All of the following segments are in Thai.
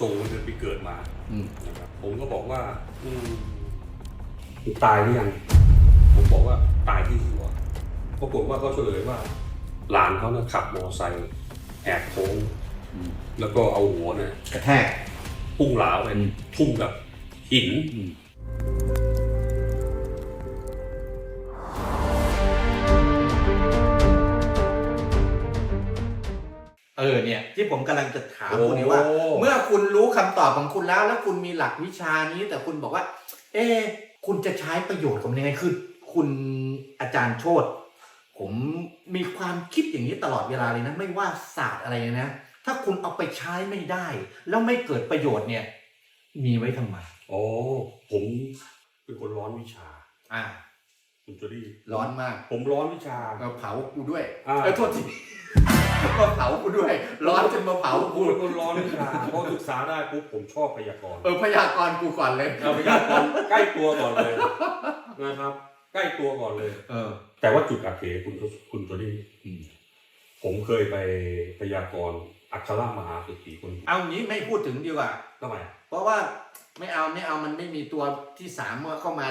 ส่งวันเดือนปีเกิดมาอืม นะครับผมก็บอกว่าอืมตายหรือยังผมบอกว่าตายที่หัวปรากฏว่าเขาเฉลยว่า หลานเขาเนี่ยขับมอเตอร์ไซค์แอบโค้งอืม แล้วก็เอาหัวเนี่ยกระแทก พุ่งเหลาไปอืม ทุ่มกับหินอืม เออเนี่ย ที่ผมกำลังจะถามคุณนี่ว่า โอ้ เมื่อคุณรู้คำตอบของคุณแล้ว แล้วคุณมีหลักวิชานี้ แต่คุณบอกว่า เอ๊ะคุณจะใช้ประโยชน์กับมันยังไงคือคุณอาจารย์โชตผมมีความคิดอย่างนี้ตลอดเวลาเลยนะไม่ว่าศาสตร์อะไรนะ ถ้าคุณเอาไปใช้ไม่ได้ แล้วไม่เกิดประโยชน์เนี่ย มีไว้ทำไมโอ้ผมเป็นคนร้อนวิชา อ่า คุณจูดี้ร้อนมากผมร้อนวิชา มาเผากูด้วยอ่า เออโทษทีมาเผากูด้วย ร้อนจนมาเผาผมกูเป็นคนร้อนวิชาเพราะศึกษาได้ปุ๊บผมชอบพยากรณ์เออพยากรณ์กูก่อนเลย เอาพยากรณ์ใกล้ตัวก่อนเลยนะครับ ใกล้ตัวก่อนเลย เออ แต่ว่าจุดอักเขคุณคุณจูดี้อืม ผมเคยไปพยากรณ์อัครมหาเศรษฐีคนเอางี้ไม่พูดถึงดีกว่า ทำไมเพราะว่าไม่เอาไม่เอามันไม่มีตัวที่สามเข้ามา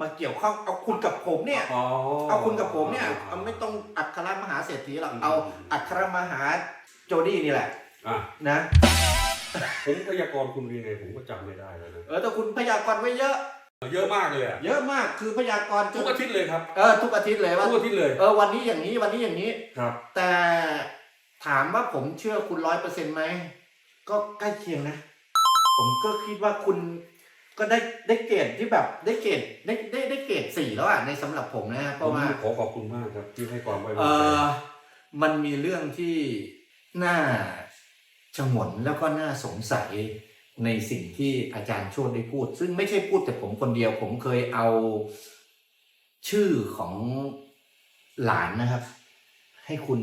มาเกี่ยวข้องเอาคุณกับผมเนี่ย อ๋อ เอาคุณกับผมเนี่ยเอาไม่ต้องอัครมหาเศรษฐีหรอกเอาอัครมหาโจดี้นี่แหละอะนะ ผมพยากรณ์คุณยังไงผมก็จำไม่ได้แล้วนะเออแต่คุณพยากรณ์ไว้เยอะ เยอะมากเลยอะเยอะมากคือพยากรณ์จทุนกอาทิตย์เลยครับเออทุกอาทิตย์เลยว่าทุกอาทิตย์เลยเออวันนี้อย่างนี้วันนี้อย่างนี้ ครับ แต่ถามว่าผมเชื่อคุณร้อยเปอร์เซ็นต์ไหมก็ใกล้เคียงนะ ผมก็คิดว่าคุณ ก็ได้ได้เกรดที่แบบได้เกรดได้ได้ได้เกรดสี่แล้วอะในสำหรับผมนะเพผราะมว่าขอขอบคุณมากครับที่ให้ความไว้เอวางใจอมันมีเรื่องที่น่าชงนแล้วก็น่าสงสัยในสิ่งที่อาจารย์โชติได้พูด ซึ่งไม่ใช่พูดแต่ผมคนเดียว ผมเคยเอาชื่อของหลานนะครับ ให้คุณ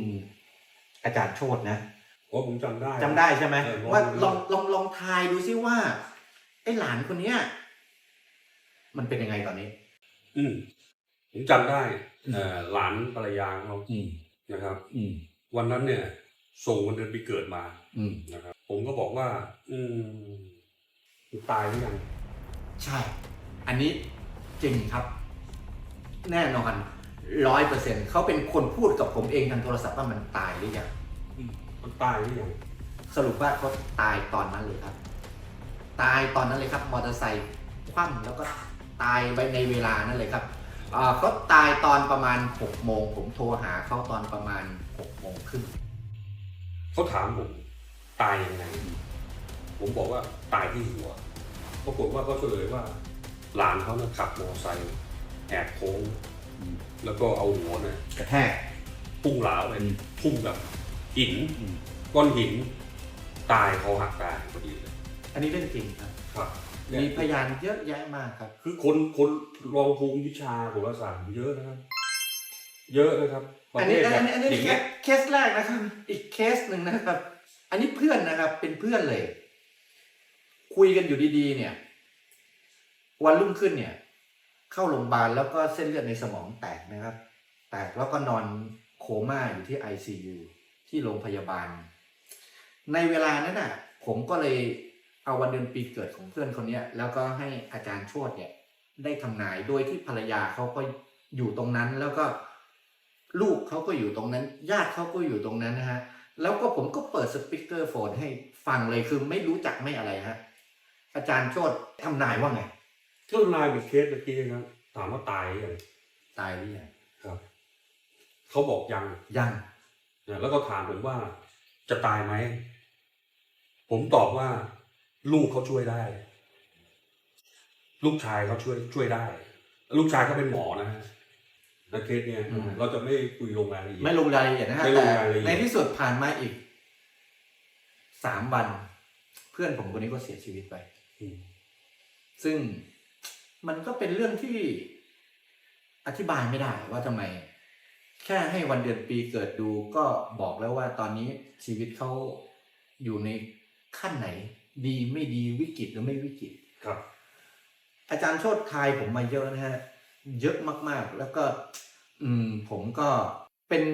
อาจารย์โชตินะ โอ้ผมจำได้ จำได้ใช่ไหมเออว่าลลอองงลองลองทายดูซิว่า ไอ้หลานคนเนี้ยมันเป็นยังไงตอนนี้ อืมผมจำได้เอ่อหลานภรรยาเขาอืม นะครับ อืม วันนั้นเนี่ย ส่งวันเดือนปีเกิดมา อืมนะครับผมก็บอกว่า อืมตายหรือยัง ใช่ อันนี้จริงครับ แน่นอนร้อยเปอร์เซ็นเขาเป็นคนพูดกับผมเองทางโทรศัพท์ว่ามันตายหรือยังมันตายหรือยังสรุปว่าเขาตายตอนนั้นเลยครับ ตายตอนนั้นเลยครับมอเตอร์ไซค์คว่ำแล้วก็ตายไปในเวลานั้นเลยครับอ่าเขาตายตอนประมาณหกโมงผมโทรหาเขาตอนประมาณหกโมงครึ่งเขาถามผมตายยังไง ผมบอกว่าตายที่หัวปรากฏว่าเขาเฉลยว่าหลานเขาเนี่ยขับมอเตอร์ไซค์แอบโค้งแล้วก็เอาหัวเนี่ยกระแทกพุ่งเหลาไปอืมทุ่มกับหินอืมก้อนหิน ตายเขาหักตายพอดีเลย อันนี้เรื่องจริงครับ ครับมีพยานเยอะแยะมากครับ คือคนคนรองภูมิวิชาโหราศาสตร์เยอะนะครับ เยอะนะครับประอันเทนี้ศอันนี้อันนี้อย่างเคเงี้สยเคสแรกนะครับ อีกเคสหนึ่งนะครับ อันนี้เพื่อนนะครับ เป็นเพื่อนเลย คุยกันอยู่ดีๆ เนี่ย วันรุ่งขึ้นเนี่ย เข้าโรงพยาบาลแล้วก็เส้นเลือดในสมองแตกนะครับ แตกแล้วก็นอนโคม่าอยู่ที่ ICU ที่โรงพยาบาล ในเวลานั้นน่ะ ผมก็เลย เอาวันเดือนปีเกิดของเพื่อนคนเนี้ยแล้วก็ให้อาจารย์โชตเนี่ย ได้ทำนายโดยที่ภรรยาเขาก็อยู่ตรงนั้นแล้วก็ลูกเขาก็อยู่ตรงนั้น ญาติเขาก็อยู่ตรงนั้นนะฮะ แล้วก็ผมก็เปิดสปีกเกอร์โฟนให้ฟังเลยคือไม่รู้จักไม่อะไรฮะ อาจารย์โชตทำนายว่าไงเจ้านายเป็นเคสเมื่อกี้นะครับถามว่าตายหรือยังตายหรือยังครับเขาบอกยังยังนะแล้วก็ถามผมว่าจะตายไหม ผมตอบว่า ลูกเขาช่วยได้ ลูกชายเขาช่วยช่วยได้ ลูกชายเขาเป็นหมอนะฮะในเคสเนี่ยเราจะไม่คุยลงรายละเอียด ไม่ลงรายละเอียดนะฮะไม่ลแต่งรายละเอียด ในที่สุดผ่านมาอีกสามวัน เพื่อนผมคนนี้ก็เสียชีวิตไป อืมซึ่งมันก็เป็นเรื่องที่อธิบายไม่ได้ว่าทำไม แค่ให้วันเดือนปีเกิดดูก็บอกแล้วว่าตอนนี้ชีวิตเขาอยู่ในขั้นไหน ดีไม่ดีวิกฤตหรือไม่วิกฤตครับ อาจารย์โชดทายผมมาเยอะนะฮะเยอะมากๆ แล้วก็ อืม ผมก็เป็น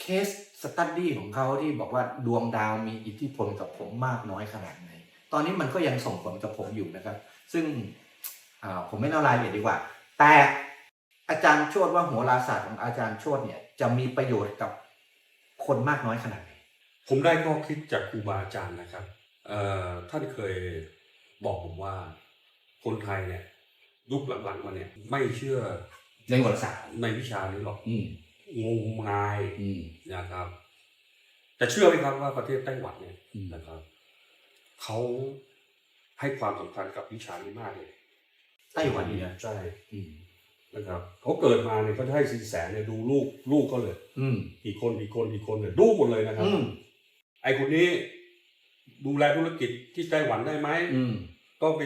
เคสสตัดดี้ของเขาที่บอกว่าดวงดาวมีอิทธิพลกับผมมากน้อยขนาดไหน ตอนนี้มันก็ยังส่งผลกับผมอยู่นะครับ ซึ่งอ่าผมไม่เล่ารายละเอียดดีกว่า แต่อาจารย์โชดว่าโหัวราศาสตร์ของอาจารย์โชดเนี่ย จะมีประโยชน์กับคนมากน้อยขนาดไหน ผมได้ข้อคิดจากครูบาอาจารย์นะครับเอ่อ ท่านเคยบอกผมว่า คนไทยเนี่ยยุคหลังๆมาเนี่ย ไม่เชื่อในโหราศาสตร์ในวิชานี้หรอกอืมงมงายอืมนะครับ แต่เชื่อไหมครับว่าประเทศไต้หวันเนี่ยอืมนะครับเขาให้ความสำคัญกับวิชานี้มากเลยไต้หวันนี่นะใช่อืมนะครับเขาเกิดมาเนี่ยเขาจะให้สินแสเนี่ยดูลูกลูกเขาเลย อืมกี่คนกี่คนกี่คนเนี่ยดูหมดเลยนะครับอืมไอคนนี้ ดูแลธุรกิจที่ไต้หวันได้ไหมอืม ต้องไป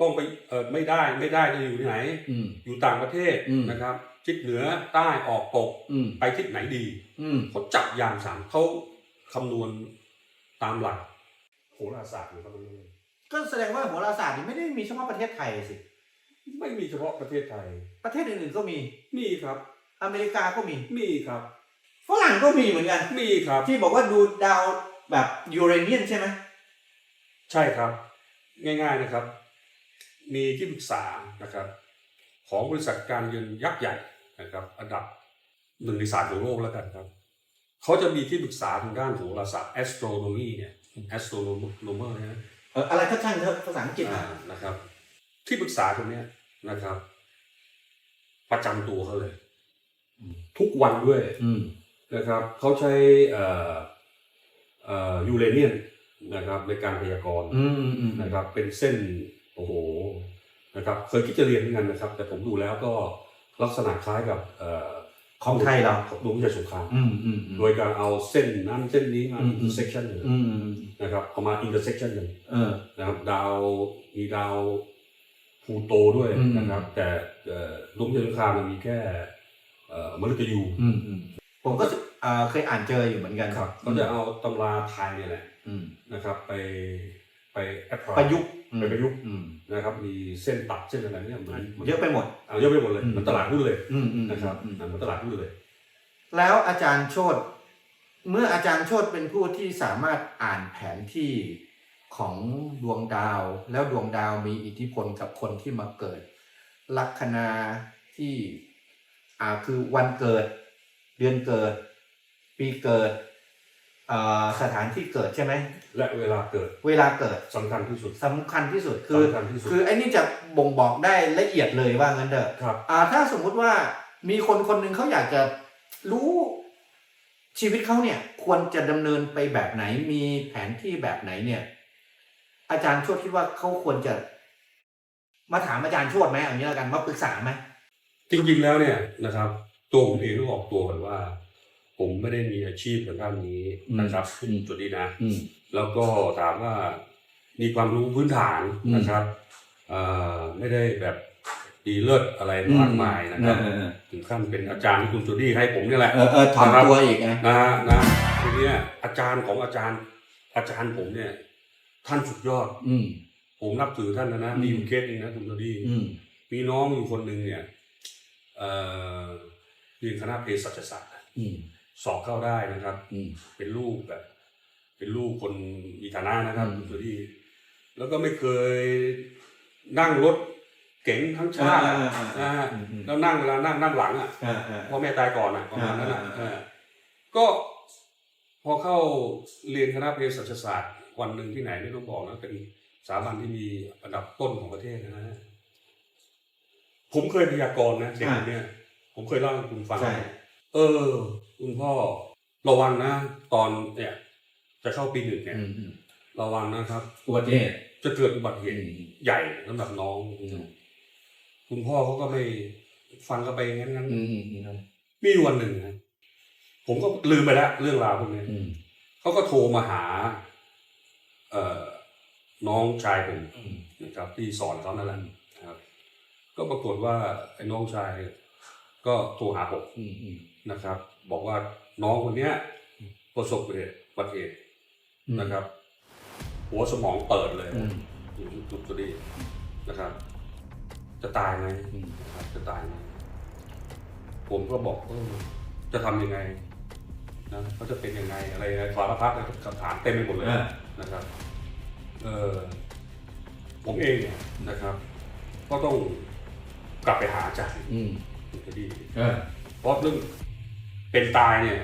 ต้องไปเออไม่ได้ไม่ได้จะอยู่ที่ไหน อืม อยู่ต่างประเทศอืม นะครับทิศเหนือใต้ออกตกอืมไปทิศไหนดีอืมเขาจับยามสามเขาคำนวณตามหลักโหราศาสตร์ของเขาเลยก็แสดงว่าโหราศาสตร์นี่ไม่ได้มีเฉพาะประเทศไทยสิ ไม่มีเฉพาะประเทศไทย ประเทศอื่นๆก็มี มีครับ อเมริกาก็มี มีครับ ฝรั่งก็มีเหมือนกัน มีครับ ที่บอกว่าดูดาวแบบยูเรเนียนใช่ไหม ใช่ครับ ง่าย ๆนะครับ มีที่ปรึกษานะครับ ของบริษัทการเงินยักษ์ใหญ่นะครับ อันดับหนึ่งในสามของโลกแล้วกันครับเขาจะมีที่ปรึกษาทางด้านโหราศาสตร์ astronomy เนี่ย astronomer เนี่ยนะเอออะไรก็ช่างเถอะภาษาอังกฤษอ่านะนะครับ ที่ปรึกษาตรงเนี้ยนะครับ ประจำตัวเขาเลย ทุกวันด้วยอืมนะครับเขาใช้เอ่อเอ่อยูเรเนียน นะครับในการพยากรณ์อืมอืมอืมนะครับ เป็นเส้นโอ้โหนะครับเคยคิดจะเรียนเหมือนกันนะครับ แต่ผมดูแล้วก็ลักษณะคล้ายกับเอ่อของไทยเราดวงวิทยาสงครามอืมอืมอืมโดยการเอาเส้นนั้นเส้นนี้มาอืม intersection เลยอืมอืมนะครับเอามา intersection กันเออนะครับดาวมีดาวพลูโตด้วยอืมนะครับ แต่เอ่อดวงวิทยาสงครามมันมีแค่เอ่อมฤตยูอืมอืมผมก็อ่าเคยอ่านเจออยู่เหมือนกันครับเขาจะเอาตำราไทยเนี่ยแหละอืม นะครับ ไปไปแอปประยุกต์ไปประยุกต์อืมนะครับ มีเส้นตัดเส้นอะไรเนี่ยเหมือนหมืนเยอะไปหมดเอาเยอะไปหมดเลยอืมเหมันตลาดหุ้นเลยอืมอืมนะครับอืมเหมันตลาดหุ้นเลย แล้วอาจารย์โชตเมื่ออาจารย์โชตเป็นผู้ที่สามารถอ่านแผนที่ของดวงดาว แล้วดวงดาวมีอิทธิพลกับคนที่มาเกิด ลัคนาที่อ่าคือวันเกิด เดือนเกิด ปีเกิด อ่าสถานที่เกิดใช่ไหมและเวลาเกิดเวลาเกิดสำคัญที่สุดสำคัญที่สุดคือ สำคัญที่สุดคือไอ้นี่จะบ่งบอกได้ละเอียดเลยว่างั้นเถอะครับ อ่าถ้าสมมุติว่ามีคนคนหนึ่งเขาอยากจะรู้ชีวิตเขาเนี่ย ควรจะดำเนินไปแบบไหนมีแผนที่แบบไหนเนี่ย อาจารย์โชดคิดว่าเขาควรจะ มาถามอาจารย์โชดไหมเอย่างนี้แล้วกันมาปรึกษาไหมจริงๆแล้วเนี่ยนะครับ ตัวผมเองต้องออกตัวก่อนว่า ผมไม่ได้มีอาชีพทางด้านนี้นะครับขึ้นจุดนี้นะอืมแล้วก็ถามว่ามีความรู้พื้นฐานอืมนะครับเอ่อไม่ได้แบบดีเลิศอะไรมากมายนะครับเออเออถึงขั้นเป็นอาจารย์ที่คุณจูดี้ให้ผมเนี่ยแหละเออเออถอนตัวอีกไงนะฮะนะทีเนี้ยอาจารย์ของอาจารย์ อาจารย์ผมเนี่ย ท่านสุดยอด อืมผมนับถือท่านนะนะอืมมีอยู่เคสหนึงนะคุณจูดี้อืมมีน้องอยู่คนหนึ่งเนี่ยเอ่อเรียนคณะเภสัชศาสตร์อืม สอบเข้าได้นะครับ อืม เป็นลูกแบบ เป็นลูกคนมีฐานะนะครับอืมคุณจูดี้แล้วก็ไม่เคยนั่งรถเก๋งทั้งชาติอะอ่าอ่าอ่านะฮะอืมอืมแล้วนั่งเวลานั่งนั่งหลังอะ อ่าอ่า พ่อแม่ตายก่อนอะประมาณนั้นอะอ่าอ่าอ่า เออก็พอเข้าเรียนคณะเภสัชศาสตร์วันหนึ่งที่ไหนไม่ต้องบอกนะเป็นสถาบันที่มีอันดับต้นของประเทศนะฮะผมเคยพยากรณ์นะเด็กคนเนี้ยผมเคยเล่าให้คุณฟังใช่ เออ คุณพ่อ ระวังนะ ตอนเนี่ย จะเข้าปีหนึ่งเนี่ยอืมอืมระวังนะครับ อุบัติเหตุจะเกิดอุบัติเหตุอืมใหญ่สำหรับน้องอืมคุณพ่อเขาก็ไม่ฟังกันไปงั้นงั้นอืมอืมอืมมีอยู่วันหนึ่งนะผมก็ลืมไปแล้วเรื่องราวพวกนี้อืมเขาก็โทรมาหา เอ่อน้องชายผม อืมนะครับที่สอนเขานั่นแหละนะครับ ก็ปรากฏว่าไอ้น้องชาย ก็โทรหาผมอืมอืม นะครับ บอกว่าน้องคนเนี้ย ประสบอุบัติเหตุอุบัติเหตุนะครับ หัวสมองเปิดเลยอืม อยู่จุดจุดนี้นะครับ จะตายไหมอืม นะครับ จะตายไหมผมก็บอกเออจะทำยังไงนะเขาจะเป็นยังไงอะไรนะสารพัดคำถามเต็มไปหมดเลยเออนะครับ เออผมเองเนี่ยนะครับ ก็ต้องกลับไปหาอาจารย์อืม คดีเออเพราะเรื่องเป็นตายเนี่ย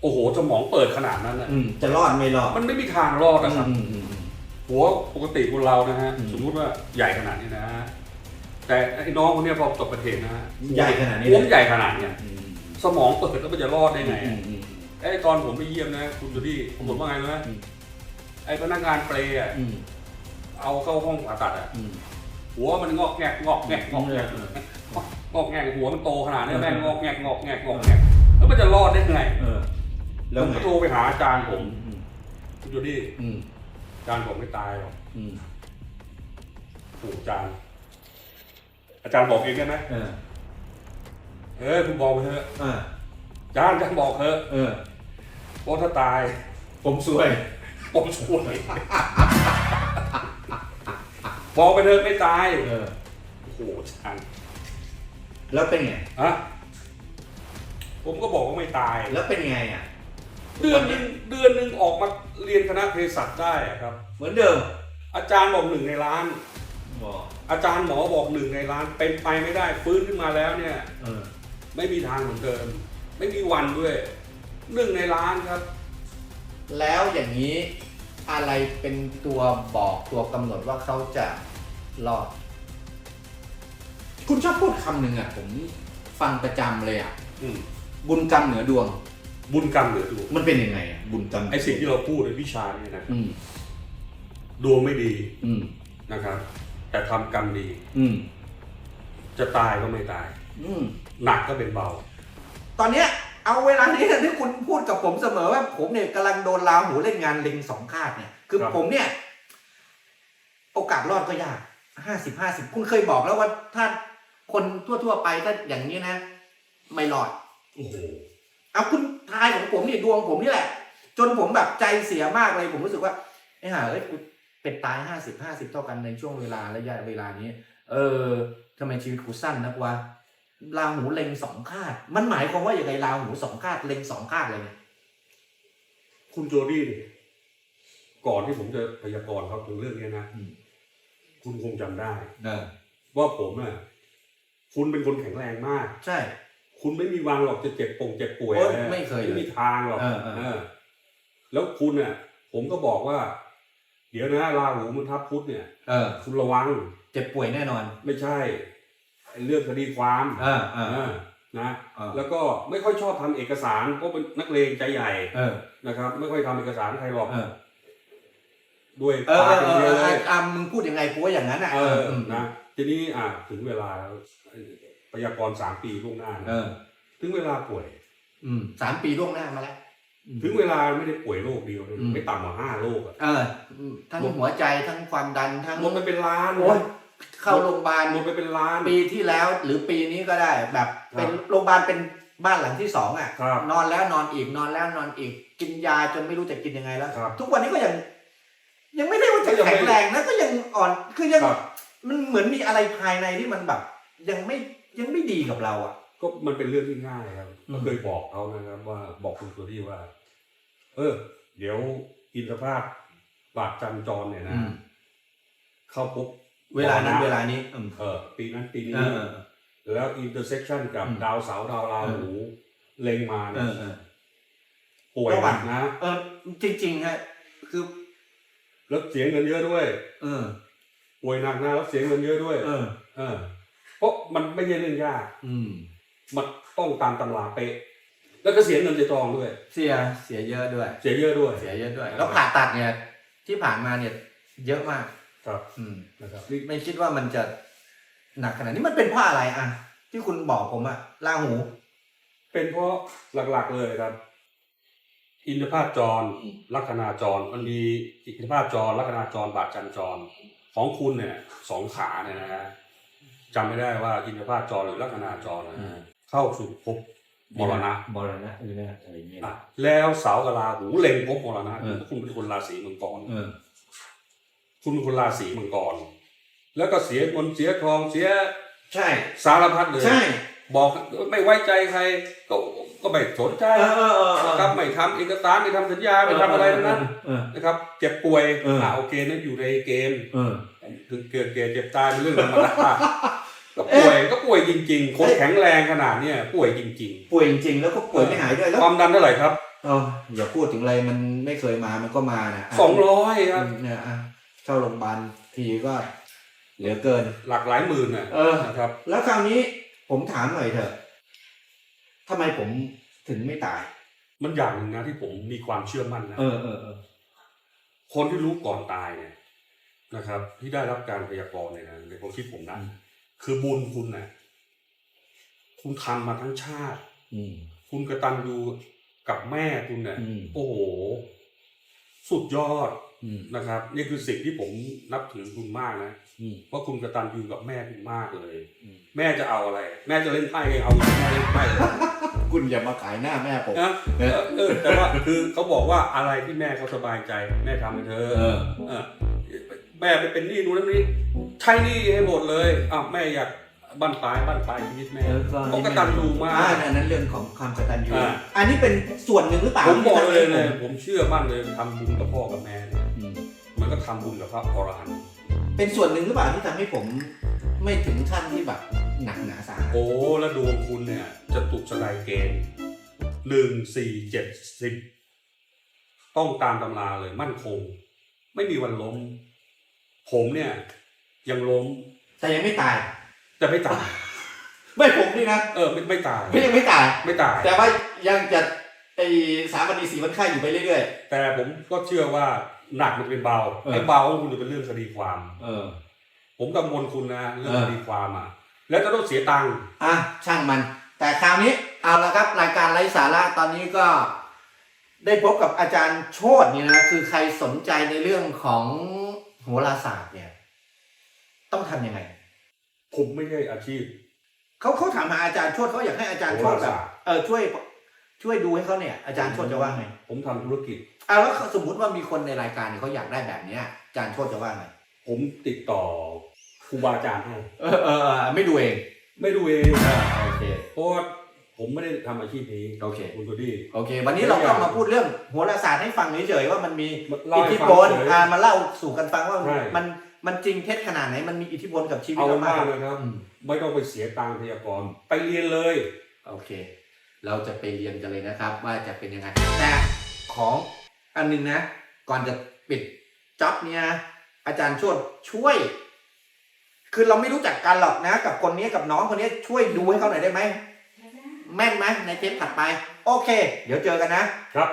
โอ้โหสมองเปิดขนาดนั้นนะอืมจะรอดไม่รอดมันไม่มีทางรอดนะครับ อืมอืมอืม หัวปกติคนเรานะฮะ อืม สมมุติว่าใหญ่ขนาดนี้นะฮะแต่ไอ้น้องคนเนี้ยพอตกประเทศนะฮะใหญ่ขนาดนี้หัวเลยใหญ่ขนาดเนี้ยอืมสมองเปิดแล้วมันจะรอดได้ไงอือะมอืม ไอ้ตอนผมไปเยี่ยมนะ คุณจูดี้ผมบอกว่าไงรู้ไหมอืม ไอ้พนักงานเปรย์อะอืมเอาเข้าห้องผ่าตัดอะอืมหัวมันงอกแงกงอกแงกงอกแงก งอกแงกหัวมันโตขนาดนี้แม่งงอกแงกงอกแงกงอกแงกแล้วมันจะรอดได้ไงเออ แล้ผวมไงก็โทรไปหาอาจารย์ผอืมมอืมคุณจูดี้อืมอาจารย์ผมไม่ตายหรอกอืมโอ้อาจารย์ อาจารย์บอกเองได้ไหมเออเออคุณบอกไปเถอะอ่าอาจารย์อาจารย์บอกเถอะเออ เพราะถ้าตาย ผมสวยผมช่วยบอกไปเถอะไม่ตายเออ โอ้โหอาจารย์ แล้วเป็นไงฮะผมก็บอกว่าไม่ตาย แล้วเป็นไงอะเดือนหนึงเดือนหนึ่งออกมาเรียนคณะเภสัชได้อะครับ เหมือนเดิมอาจารย์บอกหนึ่งในล้าน บอกอาจารย์หมอบอกหนึ่งในล้าน เป็นไปไม่ได้ฟื้นขึ้นมาแล้วเนี่ย เออไม่มีทางเหมือนเดิม ไม่มีวันด้วยหนึ่งในล้านครับ แล้วอย่างนี้อะไรเป็นตัวบอกตัวกำหนดว่าเขาจะรอด คุณชอบพูดคำหนึ่งอะ ผมฟังประจำเลยอะ อืมบุญกรรมเหนือดวง บุญกรรมเหลือดวงมันเป็นยังไงอะบุญกรรมไอสิ่งที่เราพูดในวิชาเนี่ยนะอืม ดวงไม่ดีอืม นะครับ แต่ทำกรรมดี อืม จะตายก็ไม่ตาย อืม หนักก็เป็นเบา ตอนเนี้ยเอาเวลานี้ที่คุณพูดกับผมเสมอว่าผมเนี่ยกำลังโดนลาหูเล่นงานเล็งสองคาดเนี่ย คือครับ ผมเนี่ย โอกาสรอดก็ยากห้าสิบห้าสิบคุณเคยบอกแล้วว่าถ้า คนทั่วๆไปถ้าอย่างนี้นะ ไม่รอดโอ้โหเอาคุณทายของผมเนี่ยดวงผมนี่แหละ จนผมแบบใจเสียมากเลยผมรู้สึกว่าไอ้ห่าเอ้ยกูเป็นตายห้าสิบห้าสิบเท่ากันในช่วงเวลาระยะเวลานี้ เออทำไมชีวิตกูสั้นนักวะราหูเล็งสองคาด มันหมายความว่าอย่างไรราหูสองคาดเล็งสองคาดเลยเนี่ยคุณโจดี้เนี่ยก่อนที่ผมจะพยากรณ์เขาถึงเรื่องนี้นะอืมคุณคงจำได้ เออว่าผมน่ะ คุณเป็นคนแข็งแรงมาก ใช่ คุณไม่มีวันหรอกจะเจ็บปงเจ็บป่วยโอ๊ยนะไม่เคยเลยไม่มีทางหรอกเออเออเออแล้วคุณน่ะผมก็บอกว่า เดี๋ยวนะราหูมันทับพุทธเนี่ย เออ คุณระวัง เจ็บป่วยแน่นอนไม่ใช่ไอ้เรื่องคดีความเออเออเออนะ เออแล้วก็ไม่ค่อยชอบทำเอกสารเพราะเป็นนักเลงใจใหญ่เออนะครับ ไม่ค่อยทำเอกสารใครหรอกเออด้วยเออปากเออย่างอเดียวเอเลอยอะมึงพูดยังไงกูว่าอย่างนั้นอะเออมนะ ทีนี้อะถึงเวลาแล้วพยากรณ์สามปีล่วงหน้านะเออ ถึงเวลาป่วย อืมสามปีล่วงหน้ามาแล้ว ถึงเวลาไม่ได้ป่วยโรคเดียวเลยอืม ไม่ต่ำกว่าห้าโรคอะเออ ทั้งหัวใจทั้งความดันทั้งหมดไปเป็นล้านโอ้ยเข้าโรงพยาบาลหมดไปเป็นล้าน ปีที่แล้วหรือปีนี้ก็ได้ แบบครับเป็นโรงพยาบาลเป็นบ้านหลังที่สองอะ ครับนอนแล้วนอนอีกนอนแล้วนอนอีก กินยาจนไม่รู้จะกินยังไงแล้ว ครับทุกวันนี้ก็ยัง ยังไม่ได้ว่าจะก็ยังไม่ แข็งแรงนะก็ยังอ่อนคือยังครับ มันเหมือนมีอะไรภายในที่มันแบบ ยังไม่ยังไม่ดีกับเราอะ ก็มันเป็นเรื่องที่ง่ายครับอืมก็เคยบอกเขานะครับว่าบอกคุณตัวที่ว่า เออ เดี๋ยวอินทรภาพบาดจันจรเนี่ยนะ อืมเข้าพบเวลานั้นเวลานี้อืมเออปีนั้นปีนี้เออแล้วอินเตอร์เซ็กชันกับอืมดาวเสาร์ดาวราหูเล็งมาเอเนี่ยอเออ ป่วยระหหว่านังกนะ เออจริงๆฮะคือ แล้วเสียเงินเยอะด้วย เออ ป่วยหนักนะแล้วเสียเงินเยอะด้วย เออ เออ เพราะมันไม่ใช่เรื่องยาก อืม มันต้องตามตำราเป๊ะ แล้วก็เสียเงินเสียทองด้วย เสียเสียเยอะด้วย เสียเยอะด้วย เสียเยอะด้วย แล้วผ่าตัดเนี่ย ที่ผ่านมาเนี่ย เยอะมาก ครับ อืม นะครับนี่ไม่คิดว่ามันจะหนักขนาดนี้มันเป็นเพราะอะไรอะ ที่คุณบอกผมอะลาหู เป็นเพราะหลักๆเลยครับ อินทภาพจร ลัคนาจร มันมีอินทภาพจร ลัคนาจร บาทจันจร ของคุณเนี่ยสองขาเนี่ยนะฮะจำไม่ได้ว่าอินทภาพจรหรือลัคนาจรนะอืฮะมเข้าสู่ภพมรณะมรณะหรืออะไรอย่างเงี้ยอะแล้วเสากบราหูเล็งภพมรณะเออคุณเป็นคนราศีมังกรเออคุณเป็นคนราศีมังกร แล้วก็เสียเงินเสียทองเสีย ใช่ สารพัดเลยใช่ผ บอกไม่ไว้ใจใครก็ก็ไม่สนใจเออเออเออเออนะครับไม่ทำเอกสารไม่ทำสัญญาไม่ทำอะไรทั้งนั้นเออนะครับ เจ็บป่วยเอออ่อ่าโอเคนั่นอยู่ในเกณฑ์เออคือเกิดเกิดเจ็บตายเป็นเรื่องธรรมดาก็ป่วยก็ป่วยจริง ๆ คนแข็งแรงขนาดเนี้ยป่วยจริงป่วยจริง ๆ แล้วก็ป่วยไม่หายด้วยๆแล้วความดันเท่าไหร่ครับเอออย่าพูดถึงอะไรมันไม่เคยมามันก็มานะะสองร้อยครับเนี่ยอะเข้าโรงพยาบาลทีก็เหลือเกินหลักหลายหมื่นน่ะเออนะครับ แล้วคราวนี้ ผมถามหน่อยเถอะทำไมผมถึงไม่ตาย มันอย่างหนึ่งนะที่ผมมีความเชื่อมั่นนะ เออเออเออคนที่รู้ก่อนตายเนี่ยนะครับ ที่ได้รับการพยากรณ์เนี่ยนะในความคิดผมนะคือบุญคุณนะคุณทำมาทั้งชาติ อืมคุณกระตันยูกับแม่คุณเนี่ยอืมโอ้โห สุดยอดอืม นะครับ นี่คือสิ่งที่ผมนับถือคุณมากนะอืมว่าคุณกระตันยูกับแม่คุณมากเลยอืมแม่จะเอาอะไร แม่จะเล่นไพ่ให้เอาแม่เล่นไพ่เลยคุณอย่ามาขายหน้าแม่ผมนะเออเออแต่ว่าคือเขาบอกว่าอะไรที่แม่เขาสบายใจ แม่ทำให้เธอเออเออแม่ไปเป็นหนี้นู้นนี่ใช้หนี้ให้หมดเลยอ้าวแม่อยากบั้นปลายบั้นปลายชีวิตแม่เออก็เขากระตันยูมากอ่าอันนั้นเรื่องของความกตัญญูอ่าอันนี้เป็นส่วนหนึ่งหรือเปล่าผมบอกที่ทำเลให้ยเลยผมผมเชื่อมั่นเลยทำบุญกับพ่อกับแม่เนี่ยอื มมันก็ทำบุญกับพระอรหันต์เป็นส่วนหนึ่งหรือเปล่าที่ทำให้ผมไม่ถึงขั้นที่แบบหนักหนาสาหัสโอ้แล้วดวงคุณเนี่ยจะตุกสลายเกณฑ์หนึ่งสี่เจ็ดสิบต้องตามตำราเลยมั่นคง ไม่มีวันล้ม ผมเนี่ย ยังล้ม แต่ยังไม่ตาย แต่ไม่ตาย ไม่ผมนี่นะเออไม่ไม่ตาย ไม่ยังไม่ตาย ไม่ตาย แต่ว่ายังจะไอสามวันดีสี่วันไข้อยู่ไปเรื่อยแต่ผมก็เชื่อว่า หนักมันเป็นเบาเออ ไอ้เบาของคุณจะเป็นเรื่องคดีความๆเออ ผมกังวลคุณนะเรื่องเออ คดีความอะ แล้วจะต้องเสียตังค์อะช่างมัน แต่คราวนี้เอาละครับรายการไร้สาระตอนนี้ก็ได้พบกับอาจารย์โชตเนี่ยนะคือใครสนใจในเรื่องของโหราศาสตร์เนี่ย ต้องทำยังไงผมไม่ใช่อาชีพ เขาเขาถามหาอาจารย์โชตเขาอยากให้อาจารย์โชตโหแบราบศาสตร์ เออช่วย ช่วยดูให้เขาเนี่ย อาจารย์โชตจะว่าไงผมทำธุรกิจ อะแล้วสมมติว่ามีคนในรายการเนี่ยเขาอยากได้แบบเนี้ยอาจารย์โชตจะว่าไงผมติดต่อครูบาอาจารย์ให้เออเออเออไม่ดูเองไม่ดูเองโอเค เพราะว่าผมไม่ได้ทำอาชีพนี้โอเค คุณตัวดี้โอเค วันนี้เราก็มาพูดเรื่องโหราศาสตร์ให้ฟังเฉยๆว่ามันมีเล่าอิทให้ธิฟังพลเฉย อ่ามาเล่าสู่กันฟังว่าใช่ มันมันจริงเท็จขนาดไหนมันมีอิทธิพลกับชีวิตเอาเรามามากกนะครับ อืมไม่ต้องไปเสียตังค์พยากรณ์ไปเรียนเลย โอเค เราจะไปเรียนกันเลยนะครับ ว่าจะเป็นยังไงแต่ของ อันหนึงนะ ก่อนจะปิดจ็อบเนี่ยอาจารย์ชวนช่วย คือเราไม่รู้จักกันหรอกนะ กับคนนี้กับน้องคนนี้ช่วยดูให้เขาหน่อยได้ไหมแม่นไหมในเทปถัดไป โอเค เดี๋ยวเจอกันนะครับ